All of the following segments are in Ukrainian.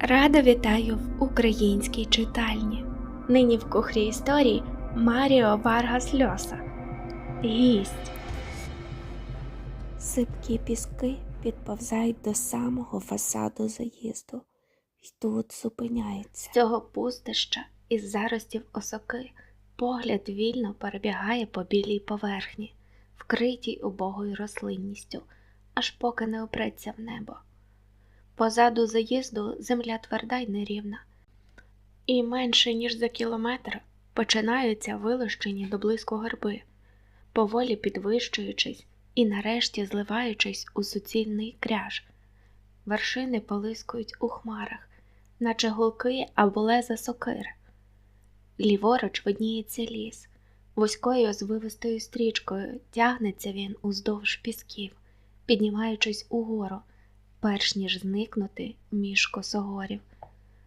Рада вітаю в українській читальні. Нині в кухрі історії Маріо Варгас Льоса. Гість. Сипкі піски підповзають до самого фасаду заїзду і тут зупиняються. З цього пустища із заростів осоки погляд вільно перебігає по білій поверхні, вкритій убогою рослинністю, аж поки не опреться в небо. Позаду заїзду земля тверда й нерівна, і менше ніж за кілометр починаються вилощені до близько горби, поволі підвищуючись і нарешті зливаючись у суцільний кряж. Вершини полискують у хмарах, наче гулки або леза сокир. Ліворуч видніється ліс, вузькою звивистою стрічкою тягнеться він уздовж пісків, піднімаючись угору перш ніж зникнути між косогорів,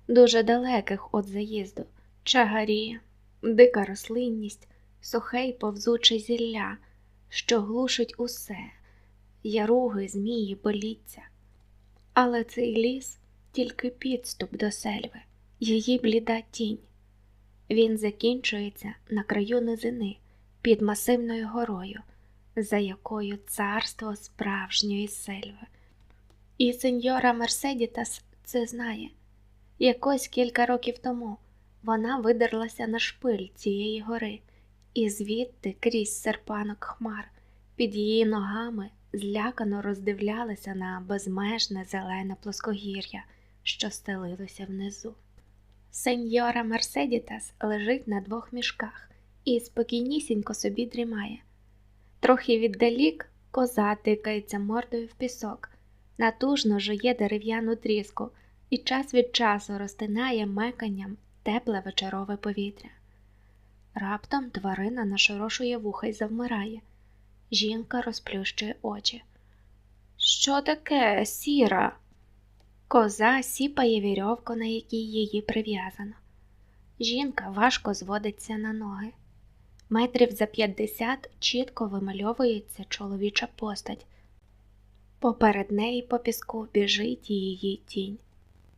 дуже далеких від заїзду, чагарі, дика рослинність, сухе й повзуче зілля, що глушить усе, яруги, змії, боліття. Але цей ліс тільки підступ до сельви, її бліда тінь. Він закінчується на краю низини під масивною горою, за якою царство справжньої сельви. І сеньора Мерседітас це знає. Якось кілька років тому вона видерлася на шпиль цієї гори, і звідти крізь серпанок хмар під її ногами злякано роздивлялися на безмежне зелене плоскогір'я, що стелилося внизу. Сеньора Мерседітас лежить на двох мішках і спокійнісінько собі дрімає. Трохи віддалік коза тикається мордою в пісок натужно жує дерев'яну тріску і час від часу розтинає меканням тепле вечорове повітря. Раптом тварина нашорошує вуха й завмирає. Жінка розплющує очі. Що таке, сіра? Коза сіпає вірьовку, на якій її прив'язано. Жінка важко зводиться на ноги. Метрів за п'ятдесят чітко вимальовується чоловіча постать. Поперед неї по піску біжить її тінь.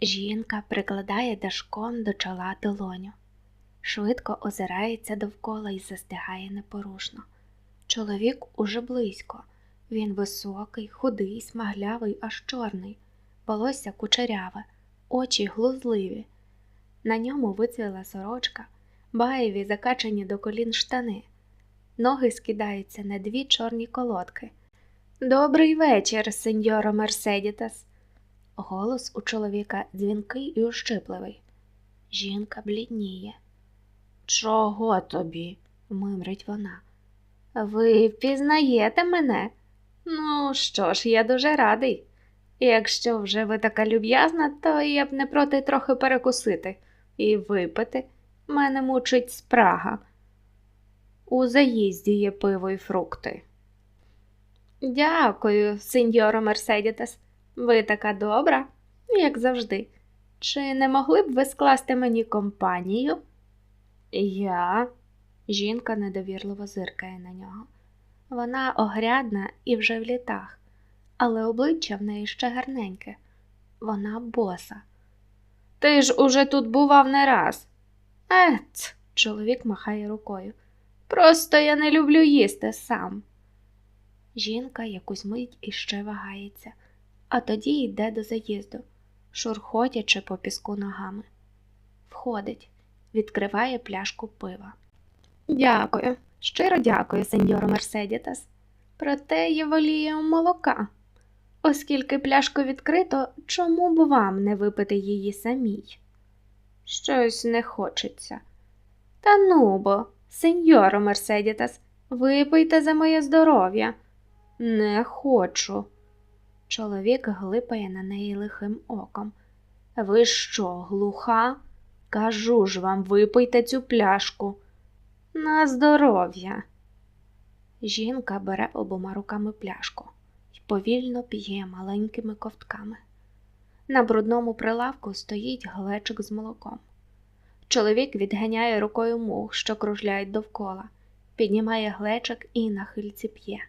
Жінка прикладає дашком до чола долоню, швидко озирається довкола і застигає непорушно. Чоловік уже близько, він високий, худий, смаглявий, аж чорний, волосся кучеряве, очі глузливі. На ньому вицвіла сорочка, баєві закачані до колін штани, ноги скидаються на дві чорні колодки. Добрий вечір, сеньоро Мерседітас. Голос у чоловіка дзвінкий і ущипливий. Жінка блідніє. Чого тобі? мимрить вона. Ви впізнаєте мене? Ну що ж, я дуже радий. Якщо вже ви така люб'язна, то я б не проти трохи перекусити і випити. Мене мучить спрага. У заїзді є пиво і фрукти. Дякую, сеньоро Мерседітес. Ви така добра, як завжди. Чи не могли б ви скласти мені компанію? Я. Жінка недовірливо зиркає на нього. Вона огрядна і вже в літах, але обличчя в неї ще гарненьке. Вона боса. Ти ж уже тут бував не раз. Ет, чоловік махає рукою. Просто я не люблю їсти сам. Жінка якусь мить іще вагається, а тоді йде до заїзду, шурхотячи по піску ногами. Входить, відкриває пляшку пива. Дякую, щиро дякую, сеньоро Мерседітас. Проте я волію молока. Оскільки пляшку відкрито, чому б вам не випити її самій? Щось не хочеться. Та ну бо, сеньоро Мерседітас, випийте за моє здоров'я. Не хочу. Чоловік глипає на неї лихим оком. Ви що, глуха? Кажу ж вам, випийте цю пляшку. На здоров'я. Жінка бере обома руками пляшку і повільно п'є маленькими ковтками. На брудному прилавку стоїть глечик з молоком. Чоловік відганяє рукою мух, що кружляють довкола, піднімає глечик і на хильці п'є.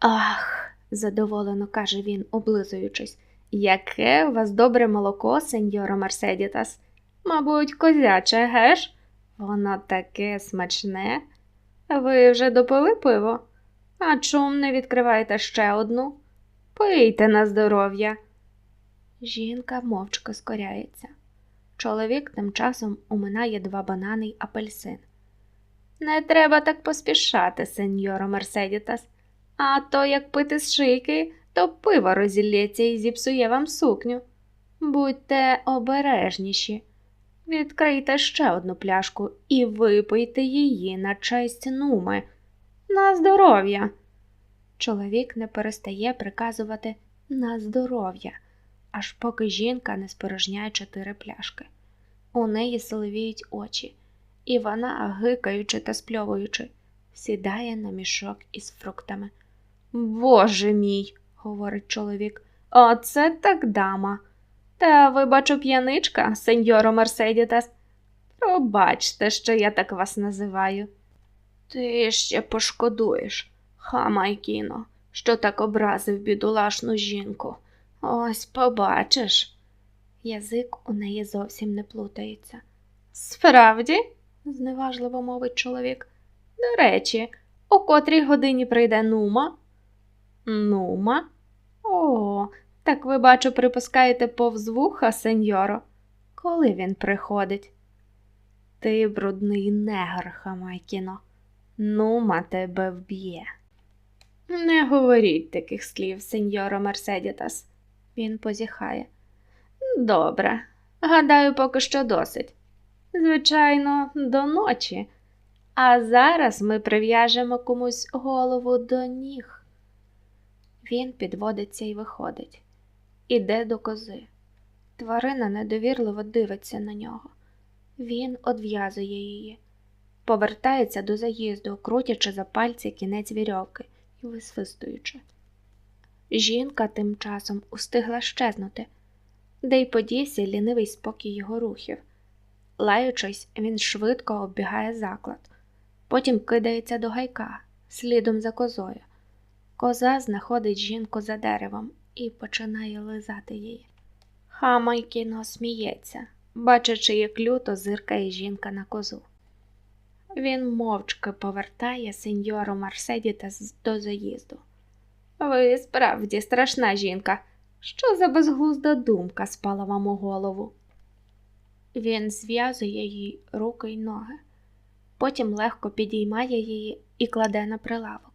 Ах, задоволено каже він, облизуючись, Яке у вас добре молоко, сеньоро Мерседітас? Мабуть, козяче, геш? Воно таке смачне. Ви вже допили пиво? А чом не відкриваєте ще одну? Пийте на здоров'я. Жінка мовчки скоряється. Чоловік тим часом уминає два банани й апельсин. Не треба так поспішати, сеньоро Мерседітас, а то як пити з шийки, то пиво розілється і зіпсує вам сукню. Будьте обережніші. Відкрийте ще одну пляшку і випийте її на честь нуми. На здоров'я. Чоловік не перестає приказувати на здоров'я, аж поки жінка не спорожняє чотири пляшки. У неї соловіють очі, і вона, гикаючи та спльовуючи, сідає на мішок із фруктами. Боже мій, говорить чоловік, оце так дама. Та ви, бачу, п'яничка, сеньоро Мерседітас. Пробачте, що я так вас називаю. Ти ще пошкодуєш, хамайкіно, що так образив бідолашну жінку. Ось побачиш. Язик у неї зовсім не плутається. Справді, зневажливо мовить чоловік. До речі, о котрій годині прийде нума? Нума? О, так ви, бачу, припускаєте повз вуха, сеньоро. Коли він приходить? Ти брудний негр, Хамайкіно. Нума тебе вб'є. Не говоріть таких слів, сеньоро Мерседітас. Він позіхає. Добре, гадаю, поки що досить. Звичайно, до ночі. А зараз ми прив'яжемо комусь голову до ніг. Він підводиться і виходить, іде до кози. Тварина недовірливо дивиться на нього. Він одв'язує її, повертається до заїзду, крутячи за пальці кінець вірьовки і висвистуючи. Жінка тим часом устигла щезнути, де й подівся лінивий спокій його рухів. Лаючись, він швидко оббігає заклад, потім кидається до гайка, слідом за козою. Коза знаходить жінку за деревом і починає лизати її. Хамайкіно сміється, бачачи, як люто зиркає жінка на козу. Він мовчки повертає сеньору Марседіта до заїзду. Ви справді страшна жінка. Що за безглузда думка спала вам у голову? Він зв'язує їй руки й ноги, потім легко підіймає її і кладе на прилавок.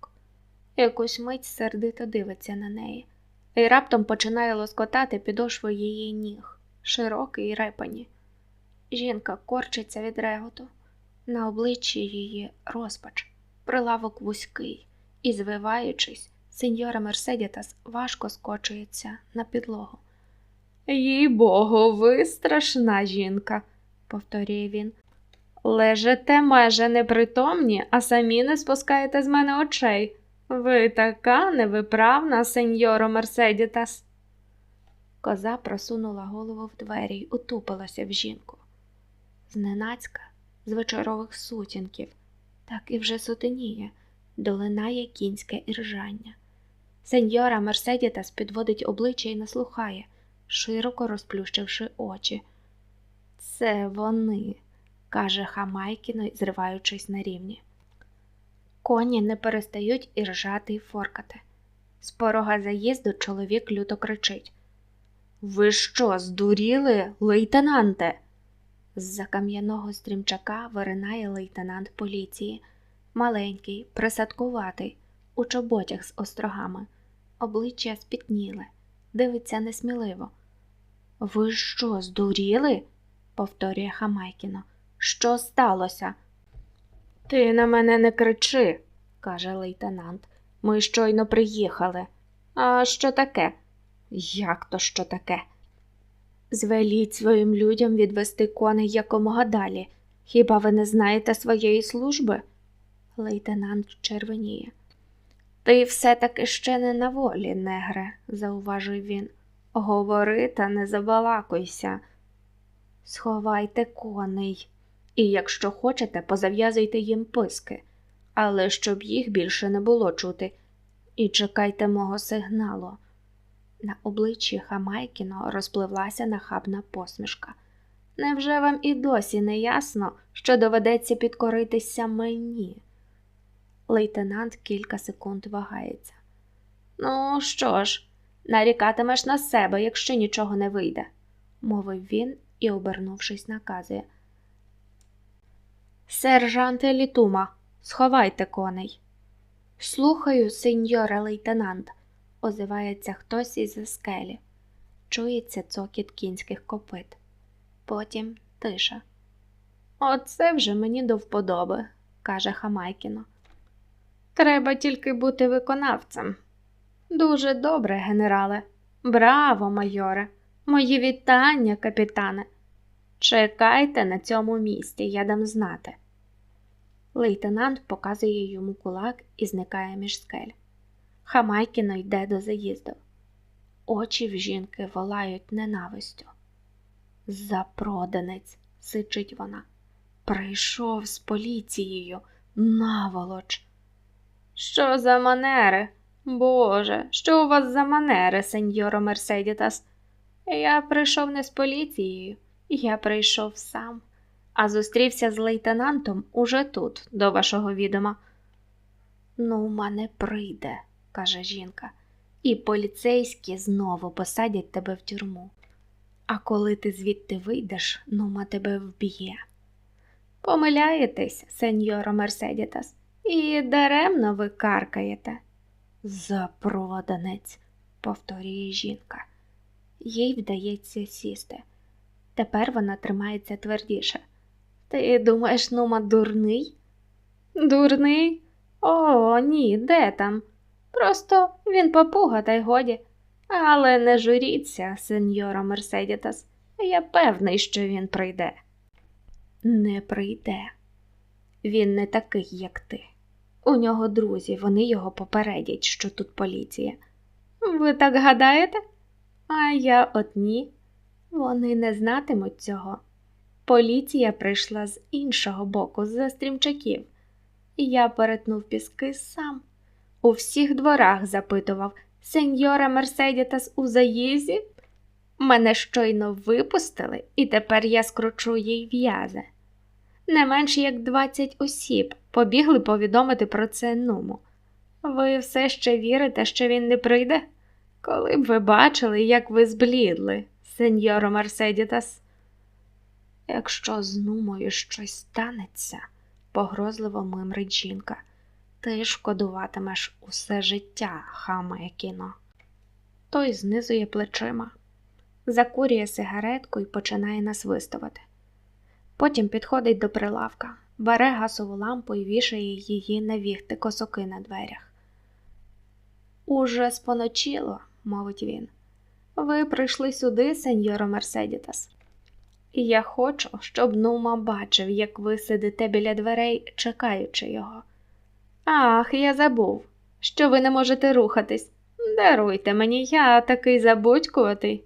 Якусь мить сердито дивиться на неї, і раптом починає лоскотати підошву її ніг, широкі й репані. Жінка корчиться від реготу, на обличчі її розпач, прилавок вузький, і, звиваючись, сеньора Мерседітас важко скочується на підлогу. Їй богу, ви страшна жінка, повторює він. Лежите майже непритомні, а самі не спускаєте з мене очей. Ви така невиправна, сеньоро Мерседітас. Коза просунула голову в двері й утупилася в жінку. Зненацька, з вечорових сутінків, так і вже сутеніє, долинає кінське іржання. Сеньора Мерседітас підводить обличчя і наслухає, широко розплющивши очі. Це вони, каже Хамайкіно, зриваючись на рівні. Коні не перестають і ржати й форкати. З порога заїзду чоловік люто кричить Ви що, здуріли, лейтенанте? З-за кам'яного стрімчака виринає лейтенант поліції, маленький, присадкуватий, у чоботях з острогами, обличчя спітніле, дивиться несміливо. Ви що, здуріли? повторює Хамайкіно. Що сталося? Ти на мене не кричи, каже лейтенант. Ми щойно приїхали. А що таке? Як то що таке? Звеліть своїм людям відвести коней якомога далі. Хіба ви не знаєте своєї служби? Лейтенант червоніє. Ти все таки ще не на волі, негре, зауважив він. Говори та не забалакуйся. Сховайте коней, і якщо хочете, позав'язуйте їм писки, але щоб їх більше не було чути, і чекайте мого сигналу. На обличчі Хамайкіно розпливлася нахабна посмішка. Невже вам і досі не ясно, що доведеться підкоритися мені? Лейтенант кілька секунд вагається. Ну що ж, нарікатимеш на себе, якщо нічого не вийде, мовив він і, обернувшись, наказує. Сержанте Літума, сховайте коней. Слухаю, сеньоре лейтенант, озивається хтось із скелі. Чується цокіт кінських копит. Потім тиша. Оце вже мені до вподоби, каже Хамайкіно. Треба тільки бути виконавцем. Дуже добре, генерале. Браво, майоре, мої вітання, капітане. Чекайте на цьому місці, я дам знати. Лейтенант показує йому кулак і зникає між скель. Хамайкіно йде до заїзду. Очі в жінки волають ненавистю. Запроданець, сичить вона. Прийшов з поліцією, наволоч. Що за манери? Боже, що у вас за манери, сеньоро Мерседітас? Я прийшов не з поліцією, я прийшов сам, а зустрівся з лейтенантом уже тут, до вашого відома. Ну, мене прийде, каже жінка, і поліцейські знову посадять тебе в тюрму. А коли ти звідти вийдеш, нума тебе вб'є. Помиляєтесь, сеньоро Мерседітас, і даремно ви каркаєте. Запроданець, повторює жінка. Їй вдається сісти. Тепер вона тримається твердіше. Ти думаєш, нума дурний? Дурний? О, ні, де там? Просто він попуга, та й годі. Але не журіться, сеньора Мерседітас. Я певний, що він прийде. Не прийде. Він не такий, як ти. У нього друзі, вони його попередять, що тут поліція. Ви так гадаєте? А я от ні. Вони не знатимуть цього. Поліція прийшла з іншого боку, з стрімчаків. Я перетнув піски сам. У всіх дворах запитував Сеньора Мерседітас у заїзді? Мене щойно випустили, і тепер я скручу їй в'язи. Не менш як двадцять осіб побігли повідомити про це нуму. Ви все ще вірите, що він не прийде? Коли б ви бачили, як ви зблідли, сеньоро Мерседітас. Якщо з нумою щось станеться, погрозливо мимрить жінка, ти шкодуватимеш усе життя, хамає кіно. Той знизує плечима, закурює сигаретку і починає насвистувати. Потім підходить до прилавка, бере газову лампу і вішає її на віхти косоки на дверях. Уже споночило, мовить він. Ви прийшли сюди, сеньоро Мерседітас. Я хочу, щоб Нума бачив, як ви сидите біля дверей, чекаючи його. Ах, я забув, що ви не можете рухатись. Даруйте мені, я такий забудькуватий.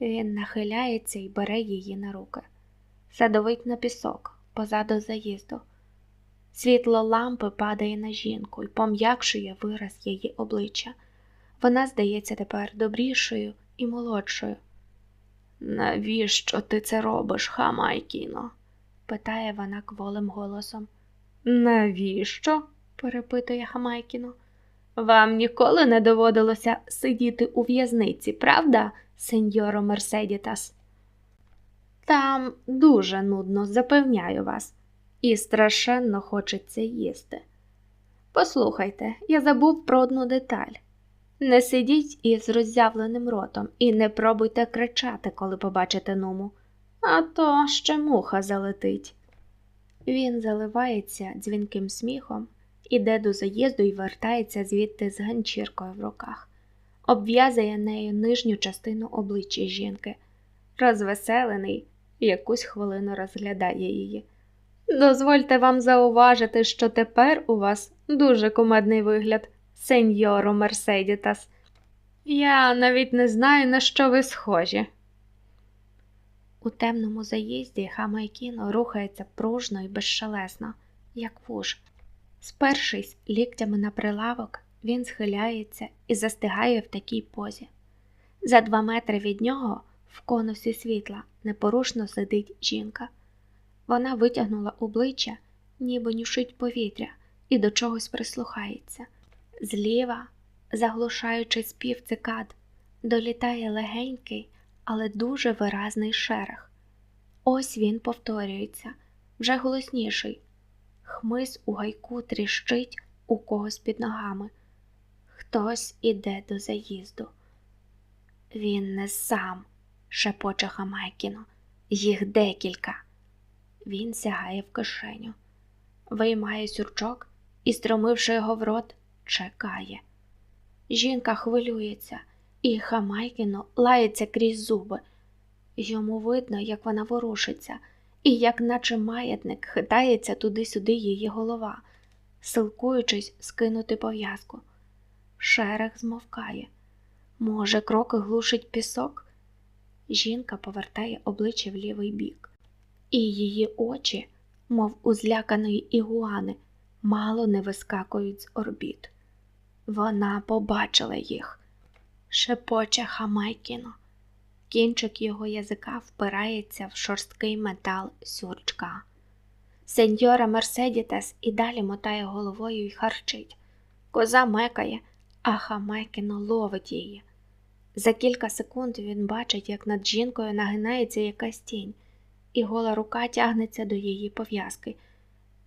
Він нахиляється і бере її на руки, садовить на пісок позаду заїзду. Світло лампи падає на жінку і пом'якшує вираз її обличчя. Вона здається тепер добрішою і молодшою. Навіщо ти це робиш, Хамайкіно? питає вона кволим голосом. Навіщо? перепитує Хамайкіно. Вам ніколи не доводилося сидіти у в'язниці, правда, сеньоро Мерседітас? Там дуже нудно, запевняю вас, і страшенно хочеться їсти. Послухайте, я забув про одну деталь. Не сидіть із роззявленим ротом і не пробуйте кричати, коли побачите нуму, а то ще муха залетить. Він заливається дзвінким сміхом, іде до заїзду і вертається звідти з ганчіркою в руках, обв'язує нею нижню частину обличчя жінки, розвеселений, якусь хвилину розглядає її. Дозвольте вам зауважити, що тепер у вас дуже кумедний вигляд, сеньоро Мерседітас. Я навіть не знаю, на що ви схожі. У темному заїзді Хамайкіно рухається пружно і безшелесно, як вуж. Спершись ліктями на прилавок, він схиляється і застигає в такій позі. За два метри від нього, в конусі світла, непорушно сидить жінка. Вона витягнула обличчя, ніби нюшить повітря, і до чогось прислухається. Зліва, заглушаючи спів цикад, долітає легенький, але дуже виразний шерех. Ось він повторюється, вже голосніший. Хмиз у гайку тріщить у когось під ногами. Хтось іде до заїзду. Він не сам, шепоче Хамайкіно, їх декілька. Він сягає в кишеню, виймає сюрчок і, стромивши його в рот, чекає. Жінка хвилюється, і Хамайкіно лається крізь зуби. Йому видно, як вона ворушиться, і як наче маятник хитається туди-сюди її голова, силкуючись скинути пов'язку. Шерех змовкає. Може, кроки глушить пісок? Жінка повертає обличчя в лівий бік, і її очі, мов у зляканої ігуани, мало не вискакують з орбіт. Вона побачила їх, шепоче Хамайкіно. Кінчик його язика впирається в шорсткий метал сюрчка. Сеньора Мерседітес і далі мотає головою і харчить. Коза мекає, а Хамайкіно ловить її. За кілька секунд він бачить, як над жінкою нагинається якась тінь, і гола рука тягнеться до її пов'язки.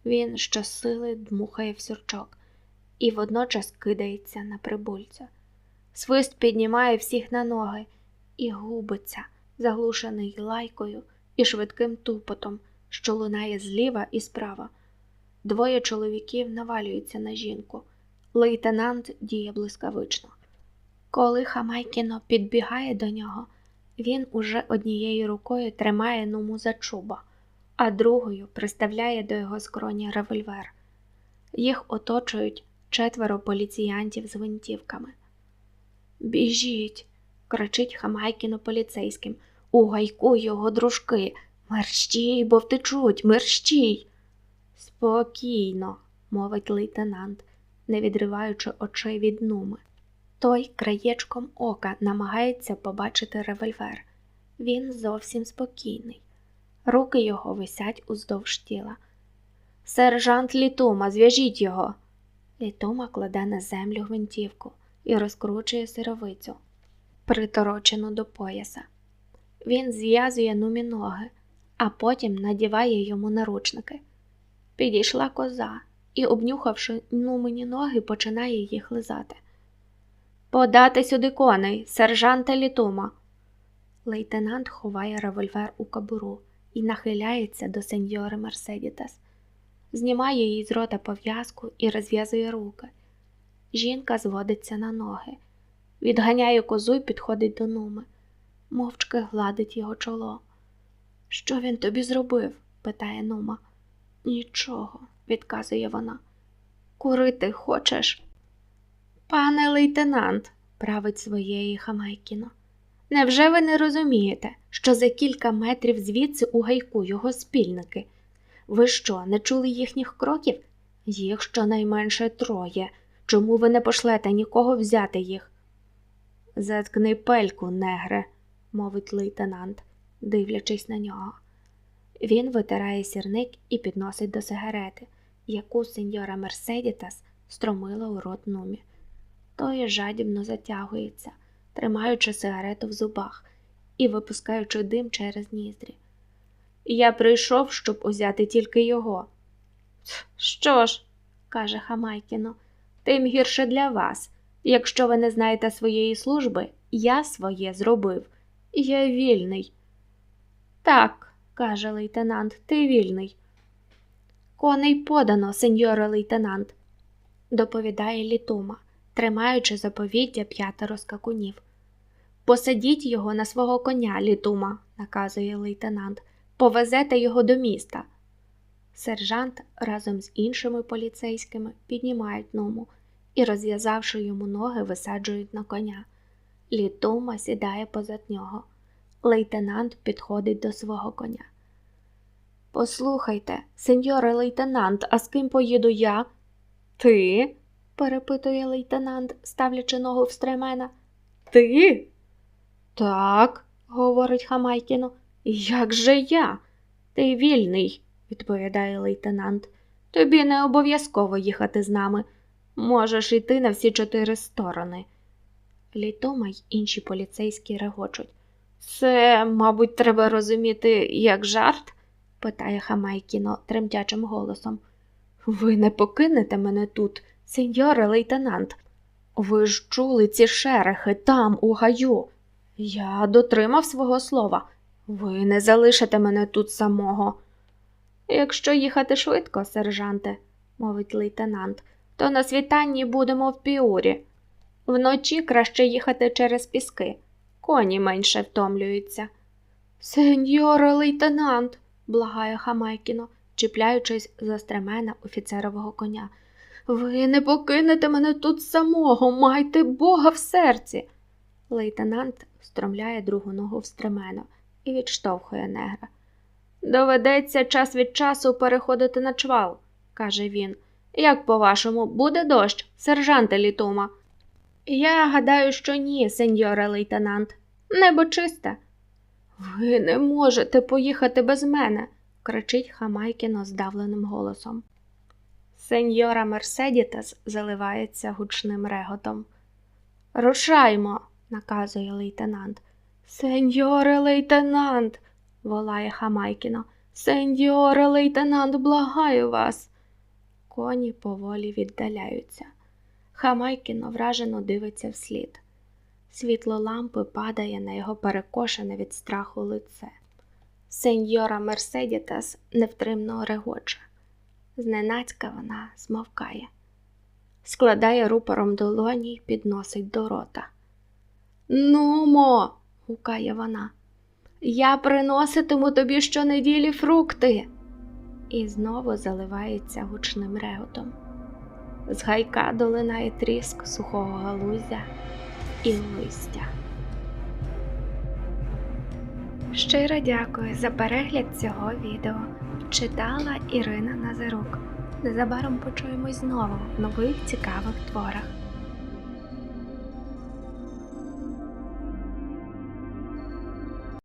Він щосили дмухає в сюрчок і водночас кидається на прибульця. Свист піднімає всіх на ноги і губиться, заглушений лайкою і швидким тупотом, що лунає зліва і справа. Двоє чоловіків навалюються на жінку. Лейтенант діє блискавично. Коли Хамайкіно підбігає до нього, він уже однією рукою тримає нуму за чуба, а другою приставляє до його скроні револьвер. Їх оточують четверо поліціянтів з гвинтівками. Біжіть, кричить Хамайкіно поліцейським. У гайку його дружки. Мерщій, бо втечуть, мерщій. Спокійно, мовить лейтенант, не відриваючи очей від нуми. Той краєчком ока намагається побачити револьвер. Він зовсім спокійний. Руки його висять уздовж тіла. Сержант Літума, зв'яжіть його. Літума кладе на землю гвинтівку і розкручує сировицю, приторочену до пояса. Він зв'язує нумі ноги, а потім надіває йому наручники. Підійшла коза і, обнюхавши нумені ноги, починає їх лизати. Подати сюди коней, сержанта Літума. Лейтенант ховає револьвер у кобуру і нахиляється до сеньори Мерседітес. Знімає їй з рота пов'язку і розв'язує руки. Жінка зводиться на ноги, відганяє козу і підходить до нуми, мовчки гладить його чоло. Що він тобі зробив? питає Нума. Нічого, відказує вона. Курити хочеш? Пане лейтенант, править своєї Хамайкіно, невже ви не розумієте, що за кілька метрів звідси у гайку його спільники? Ви що, не чули їхніх кроків? Їх щонайменше троє. Чому ви не пошлете нікого взяти їх? Заткни пельку, негре, мовить лейтенант, дивлячись на нього. Він витирає сірник і підносить до сигарети, яку сеньора Мерседітас стромила у рот нумі. Той жадібно затягується, тримаючи сигарету в зубах і випускаючи дим через ніздрі. Я прийшов, щоб узяти тільки його. Що ж, каже Хамайкіно, тим гірше для вас. Якщо ви не знаєте своєї служби, я своє зробив. Я вільний. Так, каже лейтенант, ти вільний. Коней подано, сеньоре лейтенант, доповідає літума, тримаючи заповіддя п'ятеро скакунів. Посадіть його на свого коня, літума, наказує лейтенант, повезете його до міста. Сержант разом з іншими поліцейськими піднімають ному і, розв'язавши йому ноги, висаджують на коня. Літума сідає позад нього. Лейтенант підходить до свого коня. Послухайте, сеньоре лейтенант, а з ким поїду я? Ти? перепитує лейтенант, ставлячи ногу в стремена. Ти? Так, говорить Хамайкіно. Як же я? Ти вільний, відповідає лейтенант. Тобі не обов'язково їхати з нами. Можеш йти на всі чотири сторони. Літома й інші поліцейські регочуть. Це, мабуть, треба розуміти як жарт? питає Хамайкіно тремтячим голосом. Ви не покинете мене тут, сеньоре лейтенант. Ви ж чули ці шерехи там, у гаю. Я дотримав свого слова. Ви не залишите мене тут самого. Якщо їхати швидко, сержанте, мовить лейтенант, то на світанні будемо в піурі. Вночі краще їхати через піски. Коні менше втомлюються. Сеньоре лейтенант, благає Хамайкіно, чіпляючись за стремена офіцерового коня. Ви не покинете мене тут самого, майте Бога в серці. Лейтенант встромляє другу ногу в стремено і відштовхує негра. Доведеться час від часу переходити на чвал, каже він. Як по-вашому, буде дощ, сержанте Літума? Я гадаю, що ні, сеньоре лейтенант. Небо чисте. Ви не можете поїхати без мене, кричить Хамайкіно здавленим голосом. Сеньора Мерседітес заливається гучним реготом. Рушаймо, наказує лейтенант. Сеньоре лейтенант, волає Хамайкіно. Сеньоре лейтенант, благаю вас. Коні поволі віддаляються. Хамайкіно вражено дивиться вслід. Світло лампи падає на його перекошене від страху лице. Сеньора Мерседітес невтримно регоче. Зненацька вона змовкає, складає рупором долоні й підносить до рота. Нумо, гукає вона, я приноситиму тобі щонеділі фрукти. І знову заливається гучним реготом. З гайка долинає тріск сухого галузя і листя. Щиро дякую за перегляд цього відео. Читала Ірина Назарук. Незабаром почуємось знову в нових цікавих творах.